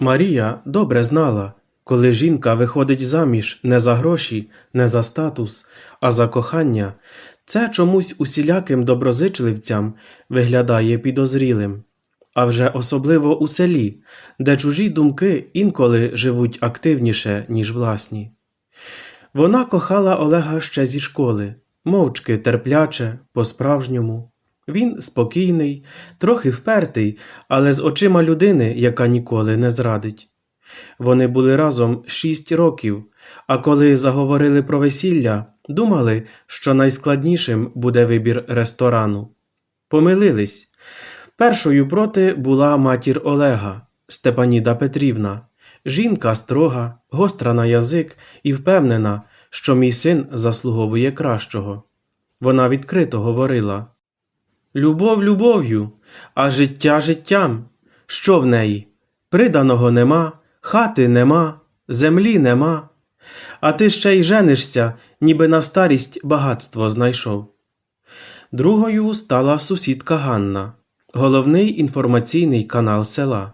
Марія добре знала, коли жінка виходить заміж не за гроші, не за статус, а за кохання, це чомусь усіляким доброзичливцям виглядає підозрілим. А вже особливо у селі, де чужі думки інколи живуть активніше, ніж власні. Вона кохала Олега ще зі школи, мовчки терпляче, по-справжньому. Він спокійний, трохи впертий, але з очима людини, яка ніколи не зрадить. Вони були разом шість років, а коли заговорили про весілля, думали, що найскладнішим буде вибір ресторану. Помилились. Першою проти була матір Олега, Степаніда Петрівна, жінка строга, гостра на язик і впевнена, що мій син заслуговує кращого. Вона відкрито говорила Любов любов'ю, а життя життям. Що в неї? Приданого нема, хати нема, землі нема. А ти ще й женишся, ніби на старість багатство знайшов. Другою стала сусідка Ганна, головний інформаційний канал села.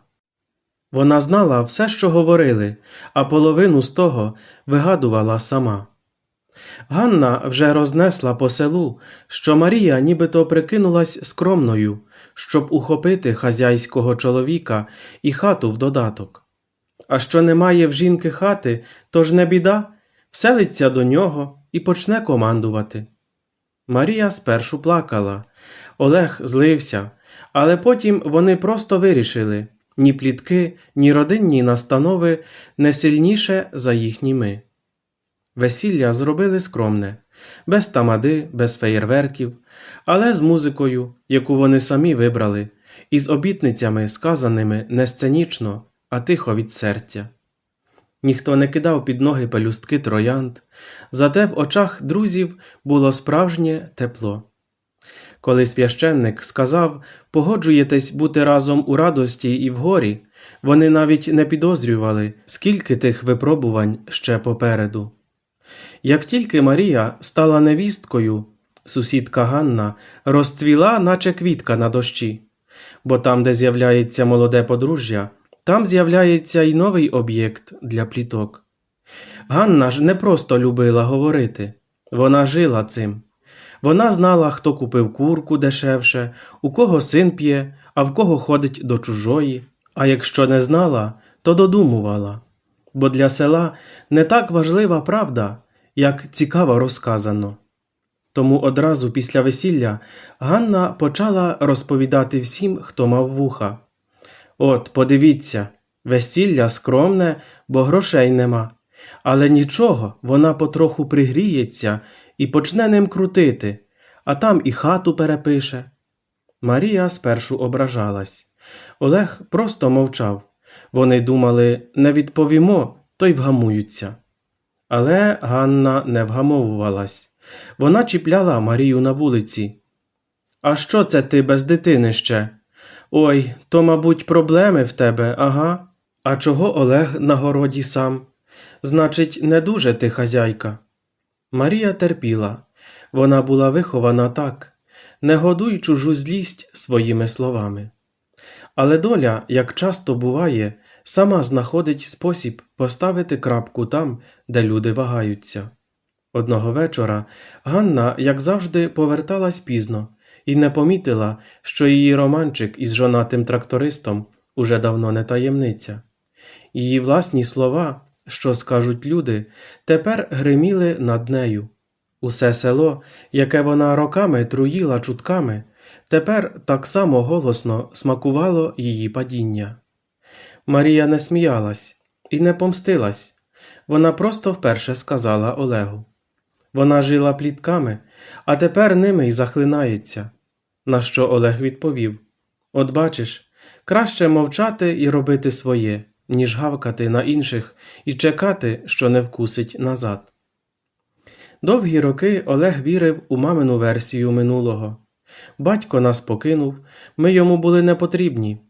Вона знала все, що говорили, а половину з того вигадувала сама. Ганна вже рознесла по селу, що Марія нібито прикинулась скромною, щоб ухопити хазяйського чоловіка і хату в додаток. А що немає в жінки хати, то ж не біда, вселиться до нього і почне командувати. Марія спершу плакала, Олег злився, але потім вони просто вирішили ні плітки, ні родинні настанови не сильніше за їхні ми. Весілля зробили скромне, без тамади, без феєрверків, але з музикою, яку вони самі вибрали, і з обітницями, сказаними не сценічно, а тихо від серця. Ніхто не кидав під ноги пелюстки троянд, зате в очах друзів було справжнє тепло. Коли священник сказав погоджуєтесь бути разом у радості і в горі, вони навіть не підозрювали, скільки тих випробувань ще попереду. Як тільки Марія стала невісткою, сусідка Ганна розцвіла, наче квітка на дощі, бо там, де з'являється молоде подружжя, там з'являється й новий об'єкт для пліток. Ганна ж не просто любила говорити, вона жила цим. Вона знала, хто купив курку дешевше, у кого син п'є, а в кого ходить до чужої. А якщо не знала, то додумувала. Бо для села не так важлива правда, як цікаво розказано. Тому одразу після весілля Ганна почала розповідати всім, хто мав вуха. От, подивіться, весілля скромне, бо грошей нема. Але нічого, вона потроху пригріється і почне ним крутити, а там і хату перепише. Марія спершу ображалась. Олег просто мовчав. Вони думали, не відповімо, то й вгамуються. Але Ганна не вгамовувалась. Вона чіпляла Марію на вулиці. А що це ти без дитини ще? Ой, то, мабуть, проблеми в тебе, ага. А чого Олег на городі сам? Значить, не дуже ти хазяйка. Марія терпіла. Вона була вихована так не годуй чужу злість своїми словами. Але доля, як часто буває, сама знаходить спосіб поставити крапку там, де люди вагаються. Одного вечора Ганна, як завжди, поверталась пізно і не помітила, що її романчик із жонатим трактористом уже давно не таємниця. Її власні слова, що скажуть люди, тепер гриміли над нею. Усе село, яке вона роками труїла чутками, тепер так само голосно смакувало її падіння. Марія не сміялась і не помстилась. Вона просто вперше сказала Олегу. Вона жила плітками, а тепер ними й захлинається. На що Олег відповів: От бачиш, краще мовчати і робити своє, ніж гавкати на інших і чекати, що не вкусить назад. Довгі роки Олег вірив у мамину версію минулого. Батько нас покинув, ми йому були не потрібні.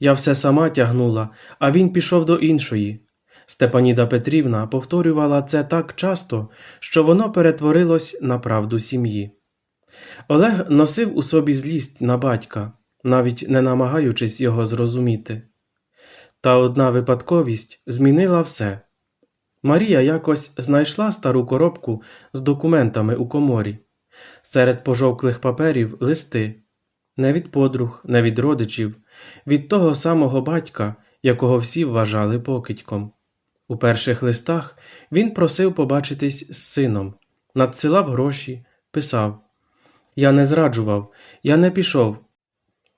Я все сама тягнула, а він пішов до іншої. Степаніда Петрівна повторювала це так часто, що воно перетворилось на правду сім'ї. Олег носив у собі злість на батька, навіть не намагаючись його зрозуміти. Та одна випадковість змінила все. Марія якось знайшла стару коробку з документами у коморі. Серед пожовклих паперів листи не від подруг, не від родичів, від того самого батька, якого всі вважали покидьком. У перших листах він просив побачитись з сином, надсилав гроші, писав Я не зраджував, я не пішов.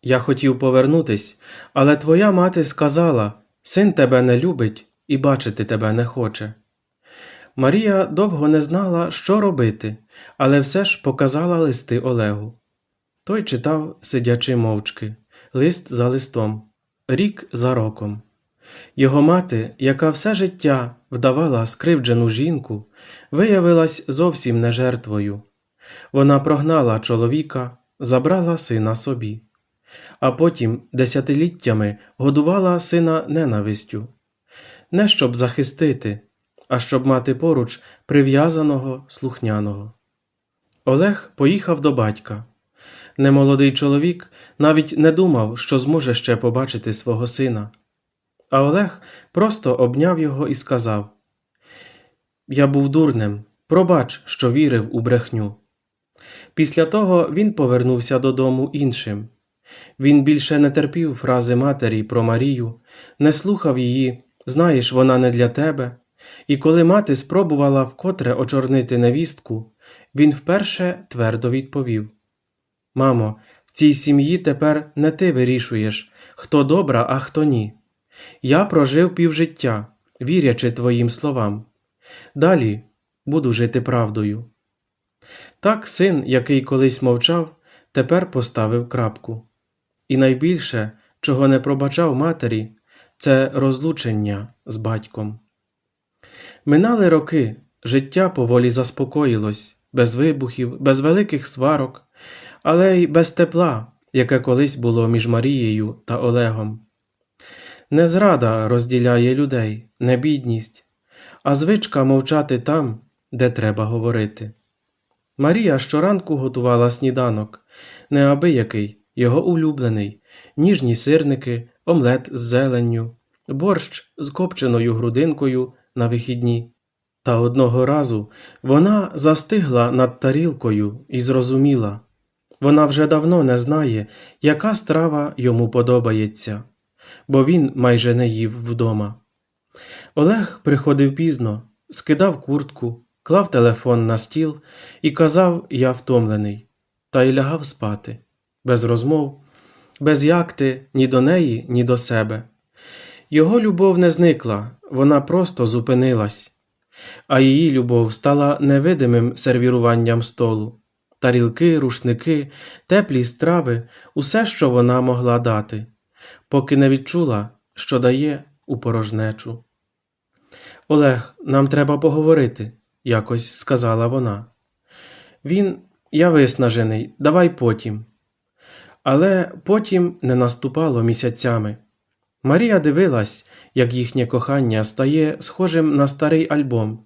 Я хотів повернутись, але твоя мати сказала син тебе не любить і бачити тебе не хоче. Марія довго не знала, що робити, але все ж показала листи Олегу. Той читав, сидячи мовчки, лист за листом, рік за роком. Його мати, яка все життя вдавала скривджену жінку, виявилась зовсім не жертвою. Вона прогнала чоловіка, забрала сина собі, а потім десятиліттями годувала сина ненавистю. Не щоб захистити, а щоб мати поруч прив'язаного слухняного. Олег поїхав до батька. Немолодий чоловік навіть не думав, що зможе ще побачити свого сина. А Олег просто обняв його і сказав: Я був дурнем, пробач, що вірив у брехню. Після того він повернувся додому іншим. Він більше не терпів фрази матері про Марію, не слухав її, знаєш, вона не для тебе. І коли мати спробувала вкотре очорнити невістку, він вперше твердо відповів: Мамо, в цій сім'ї тепер не ти вирішуєш, хто добра, а хто ні. Я прожив півжиття, вірячи твоїм словам. Далі буду жити правдою. Так син, який колись мовчав, тепер поставив крапку. І найбільше, чого не пробачав матері, це розлучення з батьком. Минали роки, життя поволі заспокоїлось, без вибухів, без великих сварок, але й без тепла, яке колись було між Марією та Олегом. Не зрада розділяє людей, не бідність, а звичка мовчати там, де треба говорити. Марія щоранку готувала сніданок, неабиякий, його улюблений, ніжні сирники, омлет з зеленню, борщ з копченою грудинкою на вихідні. Та одного разу вона застигла над тарілкою і зрозуміла вона вже давно не знає, яка страва йому подобається, бо він майже не їв вдома. Олег приходив пізно, скидав куртку, клав телефон на стіл і казав Я втомлений, та й лягав спати, без розмов, без якти ні до неї, ні до себе. Його любов не зникла, вона просто зупинилась, а її любов стала невидимим сервіруванням столу, тарілки, рушники, теплі страви, усе, що вона могла дати, поки не відчула, що дає у порожнечу. Олег, нам треба поговорити, якось сказала вона. Він, я виснажений, давай потім. Але потім не наступало місяцями. Марія дивилась, як їхнє кохання стає схожим на старий альбом,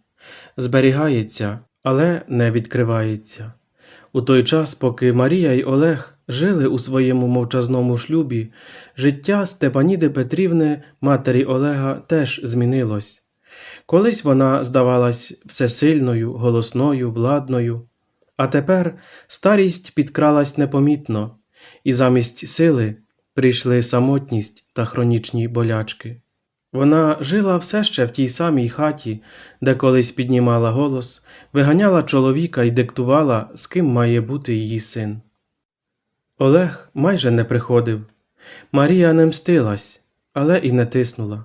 зберігається, але не відкривається. У той час, поки Марія й Олег жили у своєму мовчазному шлюбі, життя Степаніди Петрівни, матері Олега, теж змінилось. Колись вона здавалась всесильною, голосною, владною, а тепер старість підкралась непомітно, і замість сили прийшли самотність та хронічні болячки. Вона жила все ще в тій самій хаті, де колись піднімала голос, виганяла чоловіка і диктувала, з ким має бути її син. Олег майже не приходив. Марія не мстилась, але і не тиснула.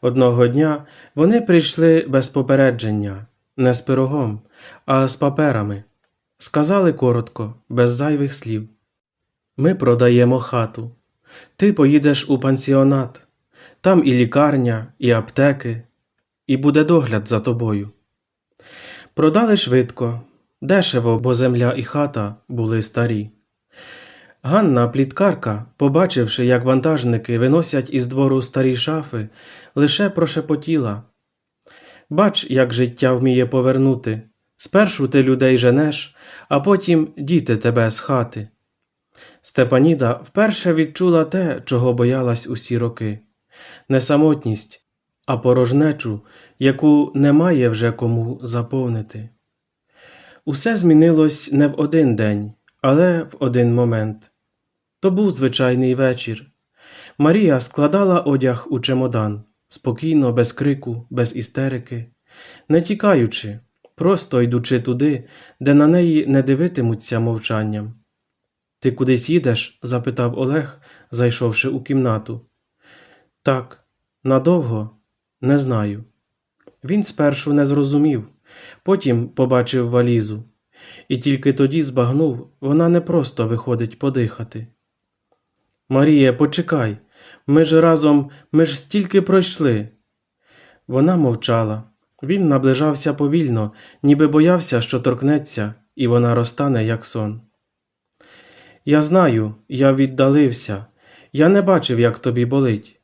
Одного дня вони прийшли без попередження, не з пирогом, а з паперами. Сказали коротко, без зайвих слів. Ми продаємо хату. Ти поїдеш у пансіонат. Там і лікарня, і аптеки, і буде догляд за тобою. Продали швидко, дешево, бо земля і хата були старі. Ганна пліткарка, побачивши, як вантажники виносять із двору старі шафи, лише прошепотіла Бач, як життя вміє повернути. Спершу ти людей женеш, а потім діти тебе з хати. Степаніда вперше відчула те, чого боялась усі роки не самотність, а порожнечу, яку немає вже кому заповнити. Усе змінилось не в один день, але в один момент. То був звичайний вечір. Марія складала одяг у чемодан, спокійно, без крику, без істерики, не тікаючи, просто йдучи туди, де на неї не дивитимуться мовчанням. Ти кудись їдеш? запитав Олег, зайшовши у кімнату. Так, надовго? Не знаю. Він спершу не зрозумів, потім побачив валізу, і тільки тоді збагнув, вона не просто виходить подихати. Марія, почекай, ми ж разом, ми ж стільки пройшли. Вона мовчала. Він наближався повільно, ніби боявся, що торкнеться, і вона розтане, як сон. Я знаю, я віддалився. Я не бачив, як тобі болить.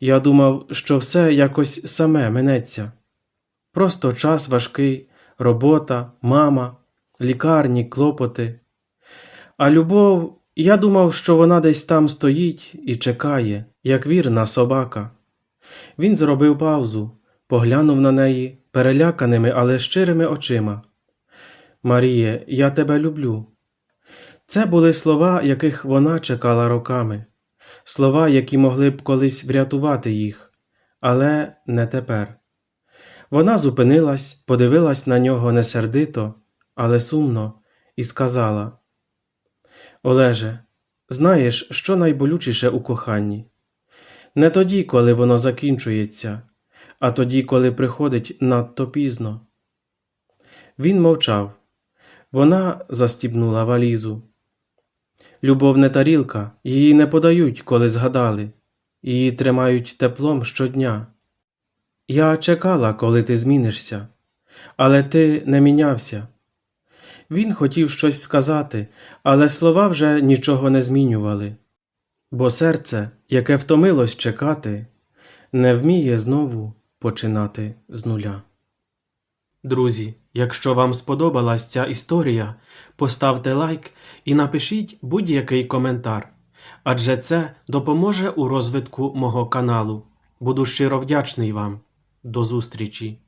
Я думав, що все якось саме минеться. Просто час важкий, робота, мама, лікарні, клопоти. А любов, я думав, що вона десь там стоїть і чекає, як вірна собака. Він зробив паузу, поглянув на неї переляканими, але щирими очима. Маріє, я тебе люблю. Це були слова, яких вона чекала роками, слова, які могли б колись врятувати їх, але не тепер. Вона зупинилась, подивилась на нього не сердито, але сумно, і сказала: Олеже, знаєш, що найболючіше у коханні? Не тоді, коли воно закінчується, а тоді, коли приходить надто пізно. Він мовчав. Вона застібнула валізу. Любов не тарілка, її не подають, коли згадали, її тримають теплом щодня. Я чекала, коли ти змінишся, але ти не мінявся. Він хотів щось сказати, але слова вже нічого не змінювали, бо серце, яке втомилось чекати, не вміє знову починати з нуля. Друзі, якщо вам сподобалась ця історія, поставте лайк і напишіть будь-який коментар, адже це допоможе у розвитку мого каналу. Буду щиро вдячний вам. До зустрічі!